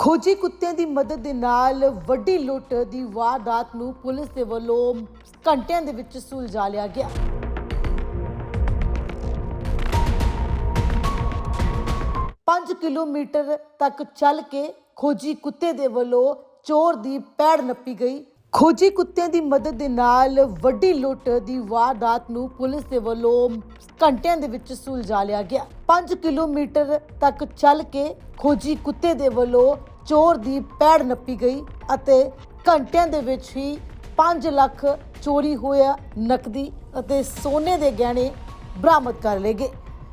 ਖੋਜੀ ਕੁੱਤਿਆਂ ਦੀ ਮਦਦ ਦੇ ਨਾਲ ਵੱਡੀ ਲੁੱਟ ਦੀ ਵਾਰਦਾਤ ਨੂੰ ਪੁਲਿਸ ਦੇ ਵੱਲੋਂ ਘੰਟਿਆਂ ਦੇ ਵਿੱਚ ਸੁਲਝਾ ਲਿਆ ਗਿਆ। 5 ਕਿਲੋਮੀਟਰ ਤੱਕ ਚੱਲ ਕੇ ਖੋਜੀ ਕੁੱਤੇ ਦੇ ਵੱਲੋਂ ਚੋਰ ਦੀ ਪੈੜ ਨੱਪੀ ਗਈ। ਖੋਜੀ ਕੁੱਤਿਆਂ ਦੀ ਮਦਦ ਦੇ ਨਾਲ ਵੱਡੀ ਲੁੱਟ ਦੀ ਵਾਰਦਾਤ ਨੂੰ ਪੁਲਿਸ ਦੇ ਵੱਲੋਂ ਘੰਟਿਆਂ ਦੇ ਵਿੱਚ ਸੁਲਝਾ ਲਿਆ ਗਿਆ। 5 ਕਿਲੋਮੀਟਰ ਤੱਕ ਚੱਲ ਕੇ ਖੋਜੀ ਕੁੱਤੇ ਦੇ ਵੱਲੋਂ ਚੋਰ ਦੀ ਪੈੜ ਨੱਪੀ ਗਈ ਅਤੇ ਘੰਟਿਆਂ ਦੇ ਵਿੱਚ ਹੀ 5 ਲੱਖ ਚੋਰੀ ਹੋਇਆ ਨਕਦੀ ਅਤੇ ਸੋਨੇ ਦੇ ਗਹਿਣੇ ਬਰਾਮਦ ਕਰ ਲਏ ਗਏ।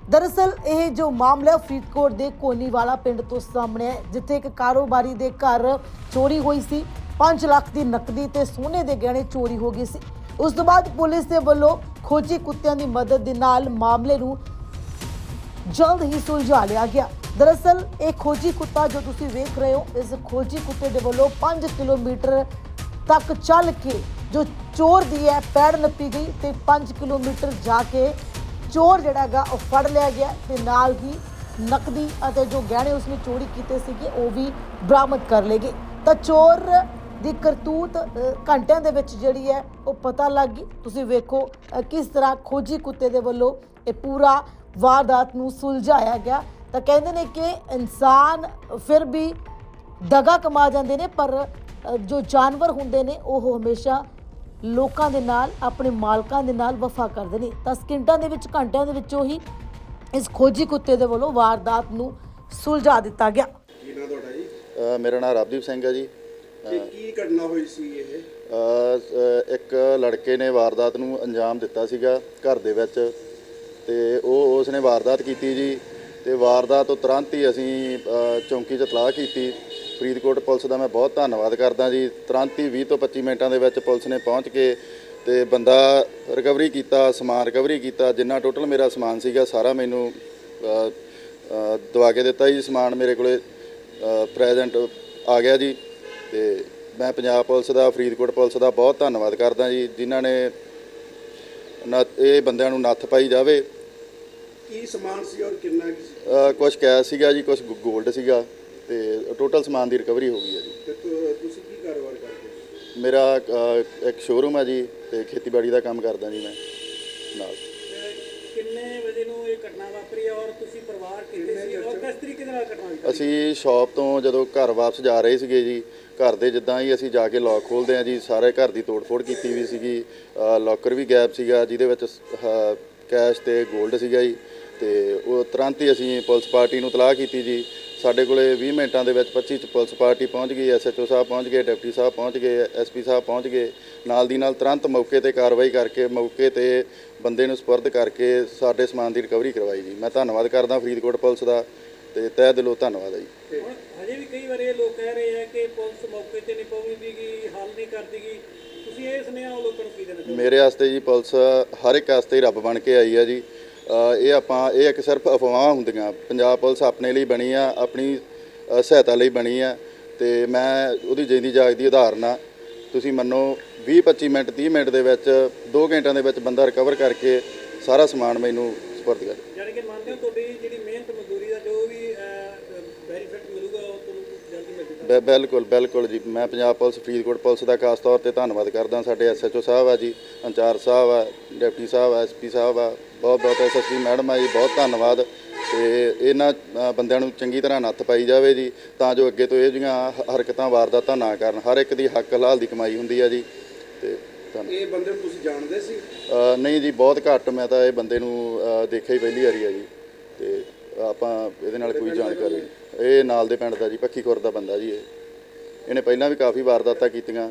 ਦਰਅਸਲ, ਇਹ ਜੋ ਮਾਮਲਾ ਫਰੀਦਕੋਟ ਦੇ ਕੋਨੀਵਾਲਾ ਪਿੰਡ ਤੋਂ ਸਾਹਮਣੇ ਹੈ, ਜਿੱਥੇ ਇੱਕ ਕਾਰੋਬਾਰੀ ਦੇ ਘਰ ਚੋਰੀ ਹੋਈ ਸੀ। 5 ਲੱਖ ਦੀ ਨਕਦੀ ਤੇ ਸੋਨੇ ਦੇ ਗਹਿਣੇ ਚੋਰੀ ਹੋ ਗਏ ਸੀ। ਉਸ ਤੋਂ ਬਾਅਦ ਪੁਲਿਸ ਦੇ ਵੱਲੋਂ ਖੋਜੀ ਕੁੱਤਿਆਂ ਦੀ ਮਦਦ ਦੇ ਨਾਲ ਮਾਮਲੇ ਨੂੰ ਜਲਦ ਹੀ ਸੁਲਝਾ ਲਿਆ ਗਿਆ। ਦਰਅਸਲ, ਇਹ ਖੋਜੀ ਕੁੱਤਾ ਜੋ ਤੁਸੀਂ ਵੇਖ ਰਹੇ ਹੋ, ਇਸ ਖੋਜੀ ਕੁੱਤੇ ਦੇ ਵੱਲੋਂ 5 ਕਿਲੋਮੀਟਰ ਤੱਕ ਚੱਲ ਕੇ ਜੋ ਚੋਰ ਦੀ ਹੈ ਪੈੜ ਨੱਪੀ ਗਈ ਤੇ 5 ਕਿਲੋਮੀਟਰ ਜਾ ਕੇ ਚੋਰ ਜਿਹੜਾ ਹੈਗਾ, ਉਹ ਫੜ ਲਿਆ ਗਿਆ ਤੇ ਨਾਲ ਹੀ ਨਕਦੀ ਅਤੇ ਜੋ ਗਹਿਣੇ ਉਸਨੇ ਚੋਰੀ ਕੀਤੇ ਸੀਗੇ, ਉਹ ਵੀ ਬਰਾਮਦ ਕਰ ਲਏ ਗਏ। ਤਾਂ ਚੋਰ ਦੀ ਕਰਤੂਤ ਘੰਟਿਆਂ ਦੇ ਵਿੱਚ ਜਿਹੜੀ ਹੈ, ਉਹ ਪਤਾ ਲੱਗ ਗਈ। ਤੁਸੀਂ ਵੇਖੋ ਕਿਸ ਤਰ੍ਹਾਂ ਖੋਜੀ ਕੁੱਤੇ ਦੇ ਵੱਲੋਂ ਇਹ ਪੂਰਾ ਵਾਰਦਾਤ ਨੂੰ ਸੁਲਝਾਇਆ ਗਿਆ। ਤਾਂ ਕਹਿੰਦੇ ਨੇ ਕਿ ਇਨਸਾਨ ਫਿਰ ਵੀ ਦਗਾ ਕਮਾ ਜਾਂਦੇ ਨੇ ਪਰ ਜੋ ਜਾਨਵਰ ਹੁੰਦੇ ਨੇ ਉਹ ਹਮੇਸ਼ਾ ਲੋਕਾਂ ਦੇ ਨਾਲ ਆਪਣੇ ਮਾਲਕਾਂ ਦੇ ਨਾਲ ਵਫਾ ਕਰਦੇ ਨੇ। ਤਾਂ ਸਕਿੰਟਾਂ ਦੇ ਵਿੱਚ ਘੰਟਿਆਂ ਦੇ ਵਿੱਚੋਂ ਹੀ ਇਸ ਖੋਜੀ ਕੁੱਤੇ ਦੇ ਵੱਲੋਂ ਵਾਰਦਾਤ ਨੂੰ ਸੁਲਝਾ ਦਿੱਤਾ ਗਿਆ। ਕੀ ਤੁਹਾਡਾ ਜੀ? ਅ, ਮੇਰਾ ਨਾਮ ਰਵਦੀਪ ਸਿੰਘ ਹੈ ਜੀ। ਤੇ ਕੀ ਘਟਨਾ ਹੋਈ ਸੀ ਇਹ? ਅ, ਸ- ਇੱਕ ਲੜਕੇ ਨੇ ਵਾਰਦਾਤ ਨੂੰ ਅੰਜਾਮ ਦਿੱਤਾ ਸੀਗਾ ਘਰ ਦੇ ਵਿੱਚ। ਤੇ ਉਹ ਉਸ ਨੇ ਵਾਰਦਾਤ ਕੀਤੀ ਜੀ। ਤੇ ਵਾਰਦਾਤ ਤੋਂ ਤੁਰੰਤ ਹੀ ਅਸੀਂ ਚੌਂਕੀ 'ਚ ਇਤਲਾਹ ਕੀਤੀ। ਫਰੀਦਕੋਟ ਪੁਲਿਸ ਦਾ ਮੈਂ ਬਹੁਤ ਧੰਨਵਾਦ ਕਰਦਾ ਜੀ। ਤੁਰੰਤ ਹੀ 20 ਤੋਂ 25 ਮਿੰਟਾਂ ਦੇ ਵਿੱਚ ਪੁਲਿਸ ਨੇ ਪਹੁੰਚ ਕੇ ਤੇ ਬੰਦਾ ਰਿਕਵਰੀ ਕੀਤਾ, ਸਮਾਨ ਰਿਕਵਰੀ ਕੀਤਾ, ਜਿੰਨਾ ਟੋਟਲ ਮੇਰਾ ਸਮਾਨ ਸੀਗਾ, ਸਾਰਾ ਮੈਨੂੰ ਦਵਾ ਕੇ ਦਿੱਤਾ ਜੀ। ਸਮਾਨ ਮੇਰੇ ਕੋਲੇ ਪ੍ਰੈਜ਼ੈਂਟ ਆ ਗਿਆ ਜੀ। ਤੇ ਮੈਂ ਪੰਜਾਬ ਪੁਲਿਸ ਦਾ, ਫਰੀਦਕੋਟ ਪੁਲਿਸ ਦਾ ਬਹੁਤ ਧੰਨਵਾਦ ਕਰਦਾ ਜੀ, ਜਿਨ੍ਹਾਂ ਨੇ ਨੱਥ- ਇਹ ਬੰਦਿਆਂ ਨੂੰ ਨੱਥ ਪਾਈ ਜਾਵੇ। ਕੀ ਸਮਾਨ ਸੀ ਔਰ ਕਿੰਨਾ ਕੁ ਸੀ? ਕੁਝ ਕੈਸ਼ ਸੀਗਾ ਜੀ ਕੁਝ 골ਡ ਸੀਗਾ ਤੇ ਟੋਟਲ ਸਮਾਨ ਦੀ ਰਿਕਵਰੀ ਹੋ ਗਈ ਹੈ ਜੀ। ਤੇ ਤੁ- ਤੁਸੀਂ ਕੀ ਕਾਰੋਬਾਰ ਕਰਦੇ ਹੋ? ਮੇਰਾ ਅ, ਇੱਕ ਸ਼ੋਰੂਮ ਹੈ ਜੀ ਤੇ ਖੇਤੀਬਾੜੀ ਦਾ ਕੰਮ ਕਰਦਾ ਜੀ ਮੈਂ ਨਾਲ। ਕਿੰਨੇ ਵਜੇ ਨੂੰ ਇਹ ਘਟਨਾ ਵਾਪਰੀ ਹੈ ਔਰ ਤੁਸੀਂ ਪਰਿਵਾਰ ਕਿੱਥੇ ਸੀ? ਔਰ ਕਿਸ ਤਰੀਕੇ ਦੇ ਨਾਲ ਘਟਨਾ ਹੋਈ? ਅਸੀਂ ਸ਼ਾਪ ਤੋਂ ਜਦੋਂ ਘਰ ਵਾਪਸ ਜਾ ਰਹੇ ਸੀਗੇ ਜੀ ਘਰ ਦੇ ਜਿੱਦਾਂ ਹੀ ਅਸੀਂ ਜਾ ਕੇ ਲੌਕ ਖੋਲਦੇ ਆ ਜੀ ਸਾਰੇ ਘਰ ਦੀ ਤੋੜਫੋੜ ਕੀਤੀ ਵੀ ਸੀਗੀ ਲੋਕਰ ਵੀ ਗੈਪ ਸੀਗਾ ਜਿਹਦੇ ਵਿੱਚ ਅਹ, ਕੈਸ਼ ਤੇ 골ਡ ਸੀਗਾ ਜੀ ਤੇ ਉਹ ਤੁਰੰਤ ਹੀ ਅਸੀਂ ਪੁਲਿਸ ਪਾਰਟੀ ਨੂੰ ਤਲਾਹ ਕੀਤੀ ਜੀ। ਸਾਡੇ ਕੋਲੇ 20 ਮਿੰਟਾਂ ਦੇ ਵਿੱਚ 25 ਚ ਪੁਲਿਸ ਪਾਰਟੀ ਪਹੁੰਚ ਗਈ ਐਸਐਚਓ ਸਾਹਿਬ ਪਹੁੰਚ ਗਏ, ਡਿਪਟੀ ਸਾਹਿਬ ਪਹੁੰਚ ਗਏ ਐਸਪੀ ਸਾਹਿਬ ਪਹੁੰਚ ਗਏ। ਨਾਲ ਦੀ ਨਾਲ ਤੁਰੰਤ ਮੌਕੇ ਤੇ ਕਾਰਵਾਈ ਕਰਕੇ, ਮੌਕੇ ਤੇ ਬੰਦੇ ਨੂੰ ਸਪਰਦ ਕਰਕੇ ਸਾਡੇ ਸਮਾਨ ਦੀ ਰਿਕਵਰੀ ਕਰਵਾਈ ਜੀ। ਮੈਂ ਧੰਨਵਾਦ ਕਰਦਾ ਫਰੀਦਕੋਟ ਪੁਲਿਸ ਦਾ ਤੇ ਤਹਿ ਦਿਲੋਂ ਧੰਨਵਾਦ ਹੈ ਜੀ। ਹਜੇ ਵੀ ਕਈ ਵਾਰ ਇਹ ਲੋਕ ਕਹਿ ਰਹੇ ਆ ਕਿ ਪੁਲਿਸ ਮੌਕੇ ਤੇ ਨਹੀਂ ਪਹੁੰਚਦੀਗੀ ਹੱਲ ਨਹੀਂ ਕਰਦੀਗੀ ਤੁਸੀਂ ਇਹ ਸੁਨੇਹਾ ਉਹ ਲੋਕਾਂ ਨੂੰ ਕੀ ਦੇਣਾ ਚਾਹੋਗੇ? ਮੇਰੇ ਵਾਸਤੇ ਜੀ ਪੁਲਿਸ ਹਰ ਇੱਕ ਵਾਸਤੇ ਰੱਬ ਬਣ ਕੇ ਆਈ ਆ ਜੀ। ਅ, ਇਹ ਆਪਾਂ ਇਹ ਇੱਕ ਸਿਰਫ ਅਫਵਾਹਾਂ ਹੁੰਦੀਆਂ। ਪੰਜਾਬ ਪੁਲਿਸ ਆਪਣੇ ਲਈ ਬਣੀ ਆ ਆਪਣੀ ਅ, ਸਹਾਇਤਾ ਲਈ ਬਣੀ ਆ। ਤੇ ਮੈਂ ਉਹਦੀ ਜਿੰਦੀ ਜਾਗਦੀ ਉਦਾਹਰਨ ਆ ਤੁਸੀਂ ਮੰਨੋ 20 25 ਮਿੰਟ 30 ਮਿੰਟ ਦੇ ਵਿੱਚ 2 ਘੰਟਿਆਂ ਦੇ ਵਿੱਚ ਬੰਦਾ ਰਿਕਵਰ ਕਰਕੇ ਸਾਰਾ ਸਮਾਨ ਮੈਨੂੰ ਸਪੁਰਦ ਕਰ ਯਾਨੀ ਕਿ ਮੰਨਦੇ ਹੋ ਤੁਹਾਡੀ ਜਿਹੜੀ ਮਿਹਨਤ ਮਜ਼ਦੂਰੀ ਦਾ ਜੋ ਵੀ ਬੈਨੀਫਿਟ ਮਿਲੂਗਾ ਉਹ ਤੁਹਾਨੂੰ ਜਲਦੀ ਮਿਲ ਜੂਗਾ ਬਿ- ਬਿਲਕੁਲ ਬਿਲਕੁਲ ਜੀ। ਮੈਂ ਪੰਜਾਬ ਪੁਲਿਸ ਫਰੀਦਕੋਟ ਪੁਲਿਸ ਦਾ ਖਾਸ ਤੌਰ ਤੇ ਧੰਨਵਾਦ ਕਰਦਾ ਸਾਡੇ ਐਸਐਚਓ ਸਾਹਿਬ ਆ ਜੀ ਅੰਚਾਰ ਸਾਹਿਬ ਆ ਡਿਪਟੀ ਸਾਹਿਬ ਆ ਐਸਪੀ ਸਾਹਿਬ ਆ ਬਹੁਤ ਬਹੁਤ ਐਸਐਸਪੀ ਮੈਡਮ ਆ ਜੀ ਬਹੁਤ ਧੰਨਵਾਦ। ਤੇ ਇਹਨਾਂ ਅ, ਬੰਦਿਆਂ ਨੂੰ ਚੰਗੀ ਤਰ੍ਹਾਂ ਨੱਥ ਪਾਈ ਜਾਵੇ ਜੀ ਤਾਂ ਜੋ ਅੱਗੇ ਤੋਂ ਇਹ ਜਿਹੀਆਂ ਹ- ਹਰਕਤਾਂ ਵਾਰਦਾਤਾਂ ਨਾ ਕਰਨ। ਹਰ ਇੱਕ ਦੀ ਹੱਕ ਹਲਾਲ ਦੀ ਕਮਾਈ ਹੁੰਦੀ ਆ ਜੀ ਤੇ ਧੰਨ- ਇਹ ਬੰਦੇ ਨੂੰ ਤੁਸੀਂ ਜਾਣਦੇ ਸੀ? ਅ, ਨਹੀਂ ਜੀ ਬਹੁਤ ਘੱਟ ਮੈਂ ਤਾਂ ਇਹ ਬੰਦੇ ਨੂੰ ਅ, ਦੇਖਿਆ ਹੀ ਪਹਿਲੀ ਵਾਰੀ ਆ ਜੀ ਤੇ ਆਪਾਂ ਇਹਦੇ ਨਾਲ ਕੋਈ ਜਾਣਕਾਰੀ ਨਹੀਂ। ਇਹ ਨਾਲ ਦੇ ਪਿੰਡ ਦਾ ਜੀ, ਪੱਖੀ ਖੁਰ ਦਾ ਬੰਦਾ ਜੀ ਇਹ। ਇਹਨੇ ਪਹਿਲਾਂ ਵੀ ਕਾਫੀ ਵਾਰਦਾਤਾਂ ਕੀਤੀਆਂ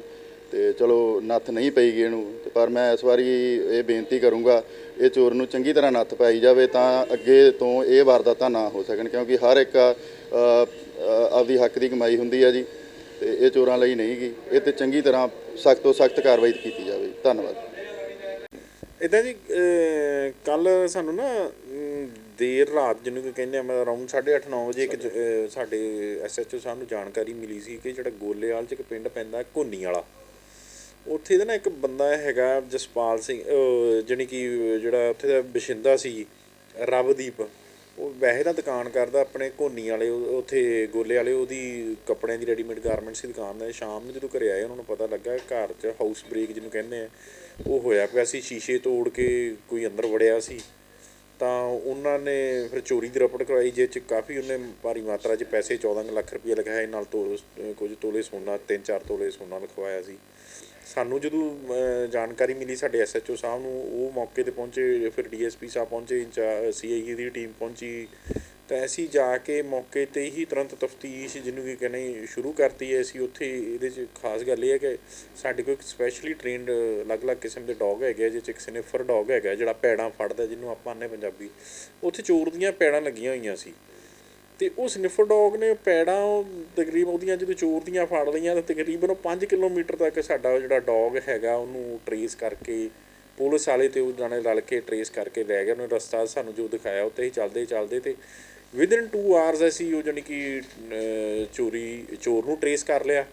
ਤੇ ਚਲੋ ਨੱਥ ਨਹੀਂ ਪਈਗੀ ਇਹਨੂੰ। ਤੇ ਪਰ ਮੈਂ ਇਸ ਵਾਰੀ ਇਹ ਬੇਨਤੀ ਕਰੂੰਗਾ, ਇਹ ਚੋਰ ਨੂੰ ਚੰਗੀ ਤਰ੍ਹਾਂ ਨੱਥ ਪਾਈ ਜਾਵੇ ਤਾਂ ਅੱਗੇ ਤੋਂ ਇਹ ਵਾਰਦਾਤਾਂ ਨਾ ਹੋ ਸਕਣ, ਕਿਉਂਕਿ ਹਰ ਇੱਕ ਆਪਦੀ ਹੱਕ ਦੀ ਕਮਾਈ ਹੁੰਦੀ ਹੈ ਜੀ। ਤੇ ਇਹ ਚੋਰਾਂ ਲਈ ਨਹੀਂ ਗੀ। ਇਹ ਤੇ ਚੰਗੀ ਤਰ੍ਹਾਂ ਸਖਤ ਤੋਂ ਸਖਤ ਕਾਰਵਾਈ ਕੀਤੀ ਜਾਵੇ। ਧੰਨਵਾਦ। ਇਦਾਂ ਜੀ ਕੱਲ ਸਾਨੂੰ ਨਾ ਦੇਰ ਰਾਤ ਜਿਹਨੂੰ ਕਿ ਕਹਿੰਦੇ ਆ ਮੈਂ ਅਰਾਊਂਡ 8:30 9 ਵਜੇ ਇੱਕ ਸਾਡੇ ਐਸਐਚਓ ਸਾਹਿਬ ਨੂੰ ਜਾਣਕਾਰੀ ਮਿਲੀ ਸੀ ਕਿ ਜਿਹੜਾ ਗੋਲੇਵਾਲ ਚ ਇੱਕ ਪਿੰਡ ਪੈਂਦਾ ਕੋਨੀ ਵਾਲਾ। ਉੱਥੇ ਇਹਦਾ ਨਾ ਇੱਕ ਬੰਦਾ ਹੈਗਾ ਜਸਪਾਲ ਸਿੰਘ ਜਾਣੀ ਕਿ ਜਿਹੜਾ ਉੱਥੇ ਦਾ ਬਸ਼ਿੰਦਾ ਸੀ ਰਵਦੀਪ ਉਹ ਵੈਸੇ ਤਾਂ ਦੁਕਾਨ ਕਰਦਾ ਆਪਣੇ ਕੋਨੀ ਵਾਲੇ ਉੱਥੇ ਗੋਲੇ ਵਾਲੇ ਉਹਦੀ ਕੱਪੜਿਆਂ ਦੀ ਰੈਡੀਮੇਡ ਗਾਰਮੈਂਟਸ ਦੀ ਦੁਕਾਨ ਹੈ ਸ਼ਾਮ ਨੂੰ ਜਦੋਂ ਘਰੇ ਆਏ ਉਹਨਾਂ ਨੂੰ ਪਤਾ ਲੱਗਾ ਘਰ 'ਚ ਹਾਊਸ ਬ੍ਰੇਕ ਜਿਹਨੂੰ ਕਹਿੰਦੇ ਆ ਉਹ ਹੋਇਆ ਪਿਆ ਸੀ ਸ਼ੀਸ਼ੇ ਤੋੜ ਕੇ ਕੋਈ ਅੰਦਰ ਵੜਿਆ ਸੀ। ਤਾਂ ਉਹਨਾਂ ਨੇ ਫਿਰ ਚੋਰੀ ਦੀ ਰਿਪੋਰਟ ਕਰਵਾਈ ਜਿਸ 'ਚ ਕਾਫੀ ਉਹਨੇ ਭਾਰੀ ਮਾਤਰਾ 'ਚ ਪੈਸੇ 14 ਕੁ ਲੱਖ ਰੁਪਏ ਲਗਾਏ, ਨਾਲ ਤੋ ਕੁਝ ਤੋਲੇ ਸੋਨਾ 3-4 ਤੋਲੇ ਸੋਨਾ ਲਿਖਵਾਇਆ ਸੀ। ਸਾਨੂੰ ਜਦੋਂ ਜਾਣਕਾਰੀ ਮਿਲੀ ਸਾਡੇ ਐਸਐਚਓ ਸਾਹਿਬ ਨੂੰ, ਉਹ ਮੌਕੇ ਤੇ ਪਹੁੰਚੇ, ਫਿਰ ਡੀਐਸਪੀ ਸਾਹਿਬ ਪਹੁੰਚੇ ਸੀਆਈਏ ਦੀ ਟੀਮ ਪਹੁੰਚੀ ਤਾਂ ਅਸੀਂ ਜਾ ਕੇ ਮੌਕੇ ਤੇ ਹੀ ਤੁਰੰਤ ਤਫਤੀਸ਼ ਜਿਹਨੂੰ ਕਿ ਕਹਿੰਦੇ ਸ਼ੁਰੂ ਕਰਤੀ ਹੈ ਅਸੀਂ। ਉੱਥੇ ਇਹਦੇ 'ਚ ਖਾਸ ਗੱਲ ਇਹ ਹੈ ਕਿ ਸਾਡੇ ਕੋਲ ਇੱਕ ਸਪੈਸ਼ਲੀ ਟ੍ਰੇਨਡ ਅਲੱਗ-ਅਲੱਗ ਕਿਸਮ ਦੇ ਡੌਗ ਹੈਗੇ ਆ, ਜਿਹ 'ਚ ਇੱਕ ਸਨਿਫਰ ਡੌਗ ਹੈਗਾ ਜਿਹੜਾ ਪੈੜਾਂ ਫੜਦਾ ਜਿਹਨੂੰ ਆਪਾਂ ਆਨੇ ਪੰਜਾਬੀ। ਉੱਥੇ ਚੋਰ ਦੀਆਂ ਪੈੜਾਂ ਲੱਗੀਆਂ ਹੋਈਆਂ ਸੀ। ਤੇ ਉਹ ਸਨਿਫਰ ਡੌਗ ਨੇ ਪੈੜਾਂ ਉਹ ਤਕਰੀਬਨ ਉਹਦੀਆਂ ਜਦੋਂ ਚੋਰ ਦੀਆਂ ਫੜ ਲਈਆਂ ਤਾਂ ਤਕਰੀਬਨ ਉਹ 5 ਕਿਲੋਮੀਟਰ ਤੱਕ ਸਾਡਾ ਜਿਹੜਾ ਡੌਗ ਹੈਗਾ ਉਹਨੂੰ ਟਰੇਸ ਕਰਕੇ ਪੁਲਿਸ ਵਾਲੇ ਤੇ ਉਹ ਜਾਣੇ ਰਲ ਕੇ ਟਰੇਸ ਕਰਕੇ ਲੈ ਗਏ। ਉਹਨੇ ਰਸਤਾ ਸਾਨੂੰ ਜੋ ਦਿਖਾਇਆ ਉੱਤੇ ਹੀ ਚੱਲਦੇ ਚੱਲਦੇ ਤੇ ਵਿਦਿਨ 2 ਆਵਰਸ ਅਸੀਂ ਉਹ ਜਾਣੀ ਕਿ ਚੋਰੀ ਚੋਰ ਨੂੰ ਟਰੇਸ ਕਰ ਲਿਆ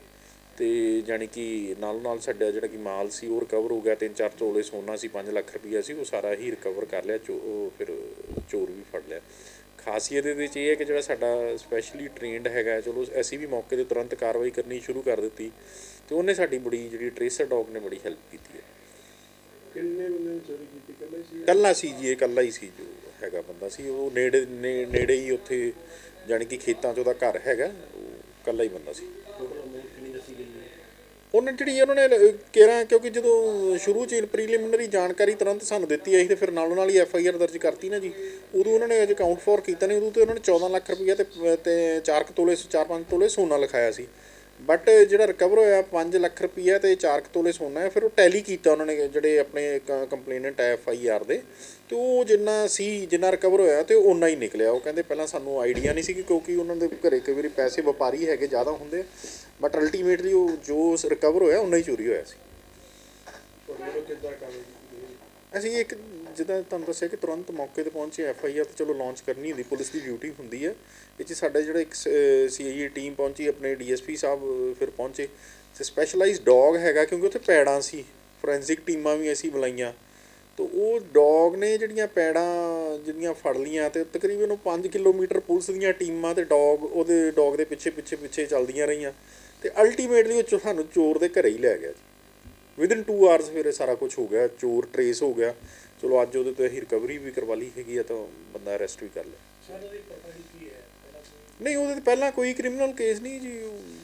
ਤੇ ਜਾਣੀ ਕਿ ਨਾਲ ਨਾਲ ਸਾਡਾ ਜਿਹੜਾ ਕਿ ਮਾਲ ਸੀ ਉਹ ਰਿਕਵਰ ਹੋ ਗਿਆ ਤਿੰਨ ਚਾਰ ਤੋਲੇ ਸੋਨਾ ਸੀ 5 ਲੱਖ ਰੁਪਈਆ ਸੀ ਉਹ ਸਾਰਾ ਹੀ ਰਿਕਵਰ ਕਰ ਲਿਆ ਚੋ ਉਹ ਫਿਰ ਚੋਰ ਵੀ ਫੜ ਲਿਆ। ਖਾਸੀਅਤ ਇਹਦੇ ਵਿੱਚ ਇਹ ਹੈ ਕਿ ਜਿਹੜਾ ਸਾਡਾ ਸਪੈਸ਼ਲੀ ਟ੍ਰੇਨਡ ਹੈਗਾ ਚਲੋ ਅਸੀਂ ਵੀ ਮੌਕੇ ਤੇ ਤੁਰੰਤ ਕਾਰਵਾਈ ਕਰਨੀ ਸ਼ੁਰੂ ਕਰ ਦਿੱਤੀ ਤੇ ਉਹਨੇ ਸਾਡੀ ਬੜੀ ਜਿਹੜੀ ਟ੍ਰੇਸਰ ਡੌਗ ਨੇ ਬੜੀ ਹੈਲਪ ਕੀਤੀ ਹੈ। ਕਿੰਨੇ ਬੰਦੇ ਚੋਰੀ ਕੀਤੀ? ਕੱਲੇ ਸੀ ਕੱਲਾ ਸੀ ਜੀ ਇਹ ਕੱਲਾ ਹੀ ਸੀ ਜੋ। ਹੈਗਾ ਬੰਦਾ ਸੀ, ਉਹ ਨੇੜੇ ਨੇ- ਨੇੜੇ ਹੀ ਉੱਥੇ ਜਾਣੀ ਕਿ ਖੇਤਾਂ 'ਚ ਉਹਦਾ ਘਰ ਹੈਗਾ, ਉਹ ਇਕੱਲਾ ਹੀ ਬੰਦਾ ਸੀ। ਉਹਨਾਂ ਜਿਹੜੀ ਉਹਨਾਂ ਨੇ ਕਿਹਾ, ਕਿਉਂਕਿ ਜਦੋਂ ਸ਼ੁਰੂ ਚ ਪ੍ਰੀਲਿਮਿਨਰੀ ਜਾਣਕਾਰੀ ਤੁਰੰਤ ਸਾਨੂੰ ਦਿੱਤੀ ਆਈ, ਤੇ ਫਿਰ ਨਾਲੋਂ ਨਾਲ ਹੀ ਐਫ ਆਈ ਆਰ ਦਰਜ ਕਰਤੀ ਨਾ ਜੀ। ਉਦੋਂ ਉਹਨਾਂ ਨੇ ਅਜੇ ਕਾਊਂਟ ਫੋਰ ਕੀਤਾ ਨਹੀਂ ਉਦੋਂ ਤੇ ਉਹਨਾਂ ਨੇ 14 ਲੱਖ ਰੁਪਈਆ ਤੇ ਤੇ 4 ਤੋਲੇ 4-5 ਤੋਲੇ ਸੋਨਾ ਲਿਖਾਇਆ ਸੀ। ਬਟ ਜਿਹੜਾ ਰਿਕਵਰ ਹੋਇਆ 5 ਲੱਖ ਰੁਪਈਆ ਤੇ 4 ਤੋਲੇ ਸੋਨਾ ਹੈ ਫਿਰ ਉਹ ਟੈਲੀ ਕੀਤਾ ਉਹਨਾਂ ਨੇ ਜਿਹੜੇ ਆਪਣੇ ਕੰਪਲੇਨੈਂਟ ਐਫ ਆਈ ਆਰ ਦੇ। ਤੇ ਉਹ ਜਿੰਨਾ ਸੀ ਜਿੰਨਾ ਰਿਕਵਰ ਹੋਇਆ ਤੇ ਉਹ ਓਨਾ ਹੀ ਨਿਕਲਿਆ। ਉਹ ਕਹਿੰਦੇ ਪਹਿਲਾਂ ਸਾਨੂੰ ਆਈਡੀਆ ਨਹੀਂ ਸੀ ਕਿ ਕਿਉਂਕਿ ਉਹਨਾਂ ਦੇ ਘਰੇ ਕਈ ਵਾਰੀ ਪੈਸੇ ਵਪਾਰੀ ਹੈਗੇ ਜ਼ਿਆਦਾ ਹੁੰਦੇ ਬਟ ਅਲਟੀਮੇਟਲੀ ਉਹ ਜੋ ਰਿਕਵਰ ਹੋਇਆ ਓਨਾ ਹੀ ਚੋਰੀ ਹੋਇਆ ਸੀ? ਅਸੀਂ ਇੱਕ ਜਿੱਦਾਂ ਤੁਹਾਨੂੰ ਦੱਸਿਆ ਕਿ ਤੁਰੰਤ ਮੌਕੇ ਤੇ ਪਹੁੰਚੇ ਐਫ ਆਈ ਆਰ ਤੇ ਚਲੋ ਲਾਂਚ ਕਰਨੀ ਹੁੰਦੀ, ਪੁਲਿਸ ਦੀ ਡਿਊਟੀ ਹੁੰਦੀ ਹੈ ਇਹ 'ਚ ਸਾਡਾ ਜਿਹੜਾ ਇੱਕ ਸੀਆਈਏ ਟੀਮ ਪਹੁੰਚੀ, ਆਪਣੇ ਡੀਐਸਪੀ ਸਾਹਿਬ ਫਿਰ ਪਹੁੰਚੇ। ਤੇ ਸਪੈਸ਼ਲਾਈਜ਼ਡ ਡੌਗ ਹੈਗਾ, ਕਿਉਂਕਿ ਉੱਥੇ ਪੈੜਾਂ ਸੀ ਫੋਰੈਂਸਿਕ ਟੀਮਾਂ ਵੀ ਅਸੀਂ ਬੁਲਾਈਆਂ। ਤਾਂ ਉਹ ਡੌਗ ਨੇ ਜਿਹੜੀਆਂ ਪੈੜਾਂ ਜਿਹੜੀਆਂ ਫੜ ਲੀਆਂ ਤੇ ਤਕਰੀਬਨ ਉਹ 5 ਕਿਲੋਮੀਟਰ ਪੁਲਿਸ ਦੀਆਂ ਟੀਮਾਂ ਤੇ ਡੌਗ ਉਹਦੇ ਡੌਗ ਦੇ ਪਿੱਛੇ ਪਿੱਛੇ ਪਿੱਛੇ ਚੱਲਦੀਆਂ ਰਹੀਆਂ। ਤੇ ਅਲਟੀਮੇਟਲੀ ਉਹ ਚੋ- ਸਾਨੂੰ ਚੋਰ ਦੇ ਘਰੇ ਹੀ ਲੈ ਗਿਆ ਜੀ। ਵਿਦਿਨ 2 ਆਵਰਸ ਫਿਰ ਇਹ ਸਾਰਾ ਕੁਝ ਹੋ ਗਿਆ, ਚੋਰ ਟਰੇਸ ਹੋ ਗਿਆ। ਚਲੋ ਅੱਜ ਉਹਦੇ ਤੋਂ ਅਸੀਂ ਰਿਕਵਰੀ ਵੀ ਕਰਵਾ ਲਈ ਹੈਗੀ ਆ ਤਾਂ ਬੰਦਾ ਅਰੈਸਟ ਵੀ ਕਰ ਲਿਆ ਨਹੀਂ ਉਹਦੇ ਤੇ ਪਹਿਲਾਂ ਕੋਈ ਕ੍ਰਿਮੀਨਲ ਕੇਸ ਨਹੀਂ ਜੀ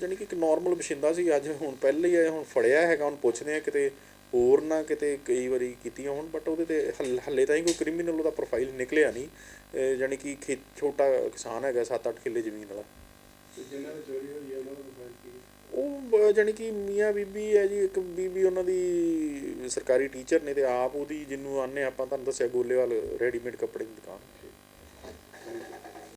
ਜਾਣੀ ਕਿ ਇੱਕ ਨਾਰਮਲ ਬਸ਼ਿੰਦਾ ਸੀ ਅੱਜ ਹੁਣ ਪਹਿਲੇ ਹੀ ਆਇਆ ਹੁਣ ਫੜਿਆ ਹੈਗਾ ਹੁਣ ਪੁੱਛਦੇ ਆ ਕਿਤੇ ਹੋਰ ਨਾ ਕਿਤੇ ਕਈ ਵਾਰੀ ਕੀਤੀਆਂ ਹੋਣ ਬਟ ਉਹਦੇ ਤੇ ਹਲ- ਤਾਂ ਹੀ ਕੋਈ ਕ੍ਰਿਮੀਨਲ ਉਹਦਾ ਪ੍ਰੋਫਾਈਲ ਨਿਕਲਿਆ ਨਹੀਂ। ਜਾਣੀ ਕਿ ਖੇਤ ਛੋਟਾ ਕਿਸਾਨ ਹੈਗਾ 7-8 ਕਿੱਲੇ ਜ਼ਮੀਨ ਵਾਲਾ। ਤੇ ਜਿਨ੍ਹਾਂ ਦੀ ਚੋਰੀ ਹੋਈ ਹੈ ਉਹਨਾਂ ਨੂੰ ਫਾਇਰ ਕੀ ਉਹ ਬ- ਜਾਣੀ ਕਿ ਮੀਆਂ ਬੀਬੀ ਹੈ ਜੀ, ਇੱਕ ਬੀਬੀ ਉਹਨਾਂ ਦੀ ਸਰਕਾਰੀ ਟੀਚਰ ਨੇ ਤੇ ਆਪ ਉਹਦੀ, ਜਿਹਨੂੰ ਆਨੇ ਆਪਾਂ ਤੁਹਾਨੂੰ ਦੱਸਿਆ, ਗੋਲੇਵਾਲ ਰੈਡੀਮੇਡ ਕੱਪੜੇ ਦੀ ਦੁਕਾਨ।